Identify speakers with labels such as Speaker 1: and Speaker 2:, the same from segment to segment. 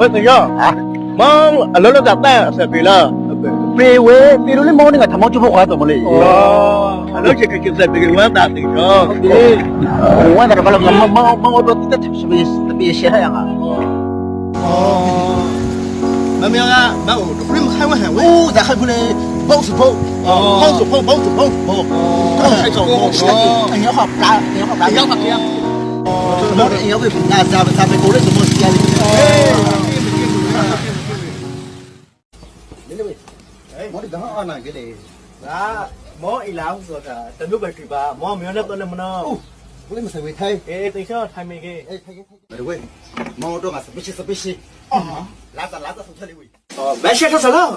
Speaker 1: ဘယ်တရားမောင်အလောလောကတန်ဆက်ပြီလား
Speaker 2: ပေဝဲပေလို့လေမောင်းနေတာထမောင်းချဖို့ခွာတော့မလေး
Speaker 1: ဩအလောချက်ကချစ်ဆက်ပြီဝမ်းသာတယ်နော်
Speaker 2: ဟုတ်တယ်ဝမ်းတာဘာလို့မောင်းမောင်းမောင်းတော့တက်တက်စပစ်စပစ်ရှယ်ရမှာ
Speaker 1: မမေကမဟုတ်ဘယ်မှာခိုင်းဝဟန်ဝဲ
Speaker 2: အိုးဒါခိုင်ဖလေဘောက်စဘောက်
Speaker 1: ဘောက်စဘောက်ဘောက်စဘောက်ဘောက်တော့ဆိုင်ဆောင်ဘောက်
Speaker 2: အညောခပလာအညောခပလာ
Speaker 1: ရောက်ပါခင်ဗျာ
Speaker 2: မောင်းအညောပဲ ကလေး
Speaker 1: ငါမောအိလောင်းဆိုတာတမျိုးပဲကြည့်ပါမောမျိုးနဲ့တော့လည်းမနော်
Speaker 2: ကိုလေးမဆိုင်ဝေးထိုင်
Speaker 1: အေးတိတ်ချောထိုင်မိကေ
Speaker 2: အေးထိုင်ထိုင်ဝေးမောင်းတော့ငါစပစ်စပစ်အော်လာတာလာတာဆုံးတယ်ဝေး
Speaker 1: ဩမရှက်ထဆလား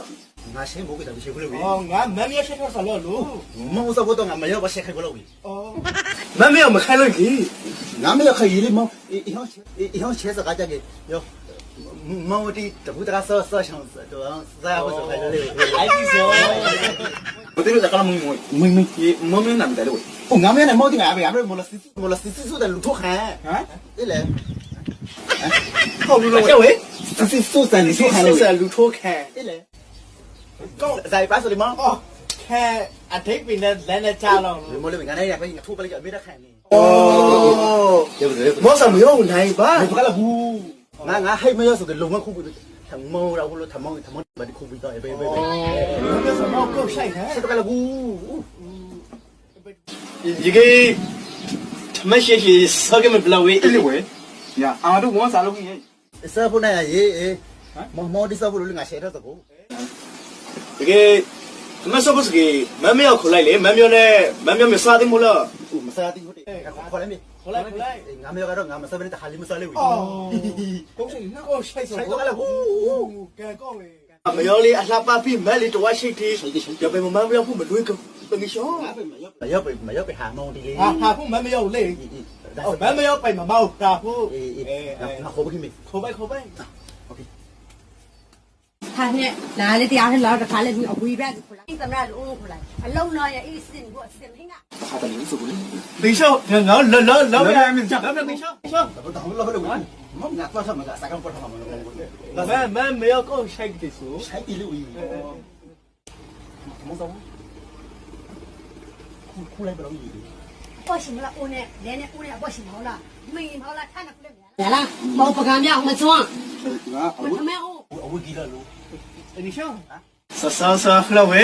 Speaker 2: ငါရှင်းဖို့ကတည်းကရှင်းဖို့လေဝေး
Speaker 1: ဩငါမမေရှက်ထဆလားလို့
Speaker 2: မောင်းစဘောတော့ငါမရောပါရှက်ခိုင်ဖို့လို့ဝေး
Speaker 1: မမေမခိုင်းလို့ကြီး
Speaker 2: ငါမရခရီးလေးမောအီဟောအီဟောချဲစကားကြကေယော မောတီတပူတကာဆောဆောချောင်းတော့စားဖို့ဆိုခိုင်းလေ
Speaker 1: အိုက်ဒီဆို
Speaker 2: ဘယ်လိုကလာမင်းမင်းမင်းမမင်းနာမတယ်လို့ဟိုငါမင်းနဲ့မောတီငါအဖေအဖေမောလစီမောလစီစီဆိုတဲ့လူထုတ်ခံဟမ်ဒီလေ
Speaker 1: ဟုတ်လို့လို့ဝေး
Speaker 2: စီစီဆိုတဲ့လူထုတ်ခံလို့
Speaker 1: ဆက်လူထိုးခံ
Speaker 2: ဒီလေကောဇိုင်ပါဆိုဒီမော
Speaker 1: ဩခဲအထိပ်ပင်နဲ့လမ်းနဲ့ချလောင်း
Speaker 2: ဒီမောလေးငါနဲ့ရပဲငါထုတ်
Speaker 1: င်ပါ
Speaker 2: ဘယ်ကလာဘူးငါငါဟိတ်မရဆိုတဲ့လုံမခုဘူးထမောတော့လို့ထမောထမောဘာဒီခုပြီးတော့ဘေဘေဘေ
Speaker 1: မောဆမောကိုဆိုင်ဟဲ့
Speaker 2: ဘယ်ကလာဘူး
Speaker 1: ဒီကေမရှိရှိစောကမဘလဝေး
Speaker 3: အဲ့လေဝဲညာအာတို့ဝန်စားလို့ကြီး
Speaker 2: စားဖို့နိုင်ရေးအေးမောမောဒီစားဖို့လို့ငါရှယ်တော့တကူ
Speaker 1: ဒီကေမဆောဘစကေမမေယောခလိုက်လေမမေယောနဲ့မမေယောမစားတယ်မို့လား
Speaker 2: မစားတိဟုတ်တယ်ခေါ်လိုက်မေ
Speaker 1: ခလို က်ခလိုက်
Speaker 2: ငါမရကတော့ငါမစားဘဲတခါလေးမစားလေဘူး
Speaker 1: ကိုဆိုင်နှကိုဆိုင်ဆို
Speaker 2: ဆိုင်တော့ကလည်းဟူး
Speaker 1: ကဲကောင်းလေမယောလေးအလှပပြီးမဲလေးတော့ရှိသေးရပဲမမမေယောဖို့မလွေးကောတမီရှော
Speaker 2: ငါပဲမရောက်မရောက်ပဲမရောက်ပဲဟာမောဒီလေး
Speaker 1: ဟာဟာဖို့မမေယောလေမမေယောပိုင်မမောက်တာဖို့
Speaker 2: အေးအေး
Speaker 1: အဲ
Speaker 2: ငါခေါ်ပြီးမေ
Speaker 1: ခိုးပိုက်ခိုးပို
Speaker 4: 他？的？他是老的，他子出来。你怎么来？我
Speaker 2: 来。我
Speaker 1: 了。他怎么能？没，老老老没。
Speaker 2: 没。不，老不！我们了？没没有，么？不。
Speaker 4: 不行了，我呢，奶奶我年不行了，没跑了，看着不干。来了，我不干面，没指
Speaker 2: 望。
Speaker 4: 我。哦。
Speaker 2: အဝတ်ကြီးလာလို့
Speaker 1: တရှောဆဆဆခလဝဲ